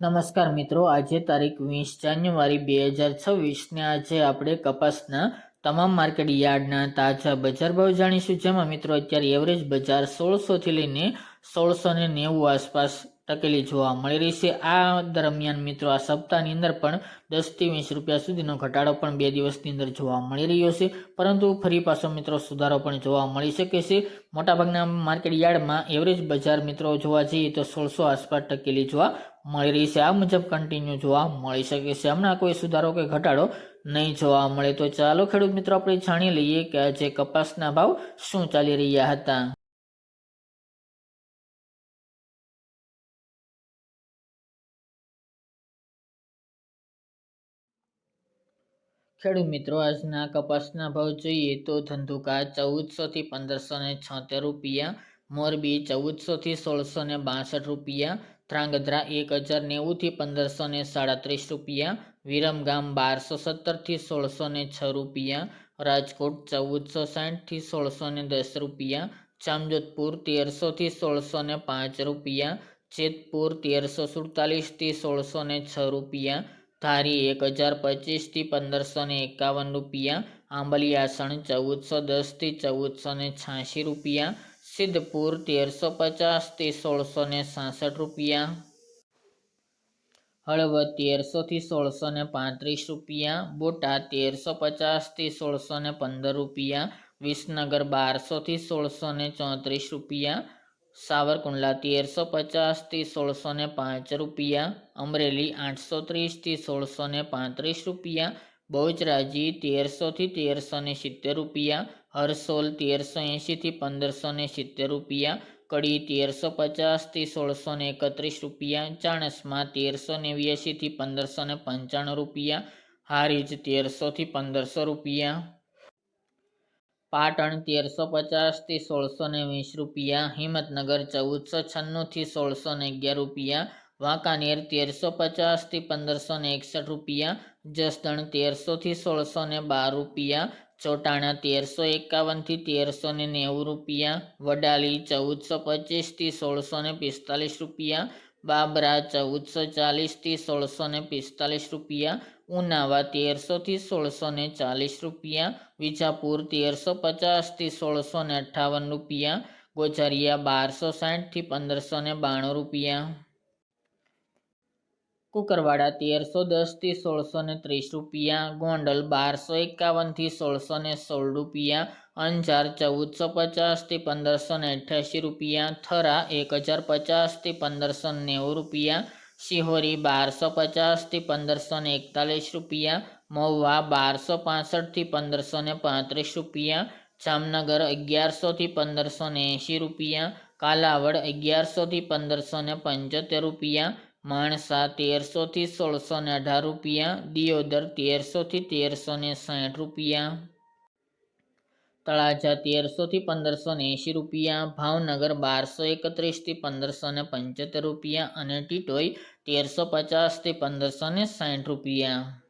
નમસ્કાર મિત્રો, આજે તારીખ વીસ જાન્યુઆરી બે હજાર છવ્વીસને આજે આપણે કપાસના તમામ માર્કેટ યાર્ડના તાજા બજાર ભાવ જાણીશું. જેમાં મિત્રો અત્યારે એવરેજ બજાર સોળસોથી લઈને સોળસો ને નેવું આસપાસ ટકેલી જોવા મળી રહી છે. આ દરમિયાન મિત્રો, આ સપ્તાહની અંદર પણ દસથી વીસ રૂપિયા સુધીનો ઘટાડો પણ બે દિવસની અંદર જોવા મળી રહ્યો છે. પરંતુ ફરી પાછો મિત્રો, સુધારો પણ જોવા મળી શકે છે. મોટાભાગના માર્કેટ યાર્ડમાં એવરેજ બજાર મિત્રો જોવા જઈએ તો સોળસો આસપાસ ટકેલી જોવા મળી રહી છે. આ મુજબ કન્ટિન્યુ જોવા મળી શકે છે. હમણાં કોઈ સુધારો કે ઘટાડો નહીં જોવા મળે તો ચાલો ખેડૂત મિત્રો, આપણે જાણી લઈએ કે આજે કપાસના ભાવ શું ચાલી રહ્યા હતા. ખેડૂત મિત્રો, આજના કપાસના ભાવ જોઈએ તો ધંધુકા ચૌદસોથી પંદરસો ને છોતેર રૂપિયા, મોરબી ચૌદસોથી સોળસો ને બાસઠ રૂપિયા, ધ્રાંગધ્રા એક હજાર નેવુંથી પંદરસો ને સાડત્રીસ રૂપિયા, વિરમગામ બારસો સત્તરથી સોળસો ને છ રૂપિયા, રાજકોટ ચૌદસો સાઠથી સોળસો ને દસ રૂપિયા, જામજોધપુર તેરસોથી સોળસો ને પાંચ રૂપિયા, જેતપુર તેરસો સુડતાલીસથી સોળસો ને છ રૂપિયા ધારી એક હજાર પચીસથી પંદરસો ને એકાવન રૂપિયા આંબલિયાસણ ચૌદસો દસથી ચૌદસો ને છ્યાસી રૂપિયા, સિદ્ધપુર તેરસો પચાસથી સોળસો ને સાસઠ રૂપિયા, હળવદ તેરસોથી સોળસો ને પાંત્રીસ રૂપિયા, બોટાદ તેરસો પચાસથી સોળસો ને પંદર રૂપિયા, વિસનગર બારસોથી સોળસો ને ચોત્રીસ રૂપિયા સાવરકુંડલા તેરસો પચાસથી સોળસો ને પાંચ રૂપિયા, અમરેલી આઠસો ત્રીસથી સોળસો ને પાંત્રીસ રૂપિયા, બહુચરાજી તેરસોથી તેરસો ને સિત્તેર રૂપિયા, હરસોલ તેરસો એંશીથી પંદરસો ને સિત્તેર રૂપિયા, કડી તેરસો પચાસથી સોળસો ને એકત્રીસ રૂપિયા, ચાણસમાં તેરસો નેવ્યાસીથી પંદરસો ને પંચાણું રૂપિયા, હારીજ તેરસોથી પંદરસો રૂપિયા. પાટણ તેરસો પચાસથી સોળસો ને વીસ રૂપિયા, હિંમતનગર ચૌદસો છન્નુંથી સોળસો ને અગિયાર રૂપિયા, વાંકાનેર તેરસો પચાસથી પંદરસો ને એકસઠ રૂપિયા, જસદણ તેરસોથી સોળસો ને બાર રૂપિયા, ચોટાણા તેરસો એકાવનથી તેરસો ને નેવું રૂપિયા, વડાલી ચૌદસો પચીસથી સોળસો ને પિસ્તાલીસ રૂપિયા બાબરા ચૌદસો ચાલીસથી સોળસો ને પિસ્તાલીસ રૂપિયા, ઉનાવા તેરસોથી સોળસો ને ચાલીસ રૂપિયા, વિજાપુર તેરસો પચાસથી સોળસો ને અઠ્ઠાવન રૂપિયા, ગોઝરિયા બારસો સાઠથી પંદરસો ને બાણું રૂપિયા. કુકરવાડા તેરસો દસથી સોળસો ને ત્રીસ રૂપિયા, ગોંડલ બારસો એકાવનથી સોળસો ને સોળ રૂપિયા, અંજાર ચૌદસો પચાસથી પંદરસો ને અઠ્યાસી રૂપિયા, થરા એક હજાર પચાસથી પંદરસો નેવું રૂપિયા, શિહોરી બારસો પચાસથી પંદરસો ને એકતાલીસ રૂપિયા, મહુવા બારસો પાસઠથી પંદરસો ને પાંત્રીસ રૂપિયા, જામનગર અગિયારસોથી પંદરસો ને એંશી રૂપિયા, કાલાવડ અગિયારસોથી પંદરસો ને પંચોતેર રૂપિયા માણસા તેરસોથી સોળસો ને અઢાર રૂપિયા, દિયોદર તેરસોથી તેરસો ને સાઠ રૂપિયા. તળાજા તેરસોથી પંદરસો ને એંશી રૂપિયા, ભાવનગર બારસો એકત્રીસથી પંદરસો ને પંચોતેર રૂપિયા અને ટીટોઈ તેરસો પચાસથી પંદરસો ને સાઠ રૂપિયા.